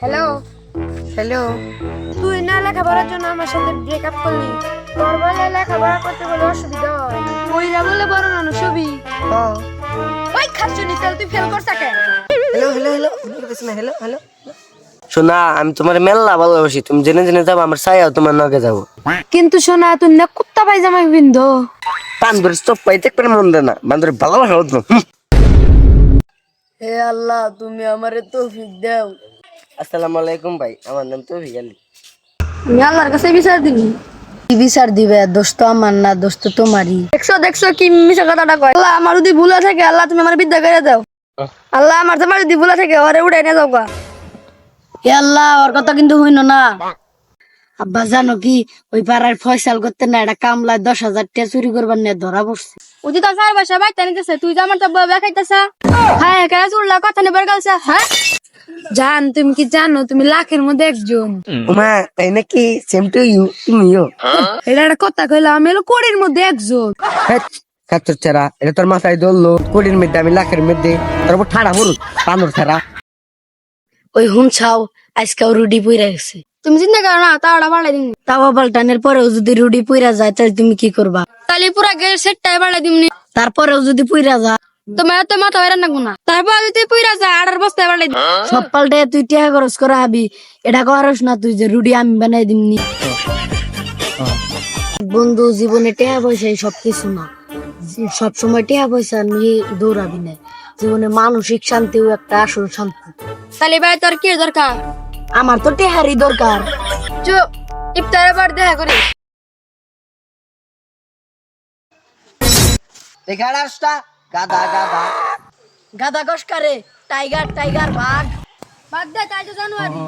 Hello hello তুই না লেখাপড়ার জন্য আমার সাথে ব্রেকআপ করলি? তোর বলে লেখাপড়া করতে বলে অসুবিধা হয়। ওইরা বলে বড় মানুষ হবি। ও ওই খাচ্ছনি তাহলে তুই ফেল করছ কেন? Hello hello hello hello hello শোনা আমি তোমার মেলা ভালোবাসি। তুমি জেনে জেনে যাব আমার ছায়াও তোমার নগে যাব। কিন্তু শোনা তুই না কুত্তা পায়জামা বিন্দু বান্ধবের চোখ পাইতে একটা মন দেয় না। বান্ধবের ভালোবাসা হে আল্লাহ তুমি আমারে তৌফিক দাও। আসসালামু আলাইকুম ভাই আমার নাম তো ভিগালি আমি আল্লাহর কাছে বিচার দিবি। কি বিচার দিবে? দোস্ত আমার না দোস্ত তোমারই। দেখছ দেখছ কি মিশা কথাটা কয়? আল্লাহ আমার যদি ভুল থাকে আল্লাহ তুমি আমার বিদ্যা করে দাও। আল্লাহ আমার তোমার যদি ভুল থাকে ওরে উড়াই নিয়ে যাও গা। হে আল্লাহ ওর কথা কিন্তু হইনো না। আব্বা জানো কি? ওই পাড়ার ফয়সাল করতে না এটা কামলায় দশ হাজার টাকা চুরি করবার নিয়ে ধরা পড়ছে। উদি তো স্যার বাসা বাইতে নিতেছে তুই যে আমার তো খাইতেছা হ্যাঁ কেন চুরলা? কথা নেবার গেলছে হ্যাঁ? জান তুমি কি জানো তুমি লাখের মধ্যে একজন। মা তাই নাকি? সেম টু ইউ তুমিও এটা একটা কথা কইলাম আমি হলো কোড়ির মধ্যে একজন। কাচ্চর চেরা এটা তোর মাথায় ধরলো। কোটির মধ্যে আমি লাখের মধ্যে। তারপর ঠাড়া বল বান্দর ছাড়া ওই হুনছাও আজকাও রুডি পুইরা গেছে। তুমি চিন্তা করো না তাওটা বাড়াই দিন তাওয়া পাল্টানের পরেও যদি রুডি পুইরা যায় তাহলে তুমি কি করবা? তাহলে পুরা গের সেটটাই বাড়াই দিমনি। তারপরেও যদি পুইরা যা তোমার তো মাথা না। গুনা তারপর যদি তুই পুরা যা আড়ার সব পাল্টে তুই টিয়া খরচ করা হাবি। এটা করস না তুই যে রুডি আমি বানাই দিমনি বন্ধু জীবনে টেহা পয়সা সব কিছু না। সব সময় টেহা পয়সা নিয়ে দৌড়াবি না। জীবনে মানসিক শান্তিও একটা আসল শান্তি। তাহলে ভাই তোর কি দরকার? আমার তো টেহারি দরকার। চুপ ইফতারের পর দেখা করিস দেখা রাস্তা গাদা গাদা। গাদা কসকারে টাইগার টাইগার বাঘ। বাঘ দে তাই তো জানুয়ারি।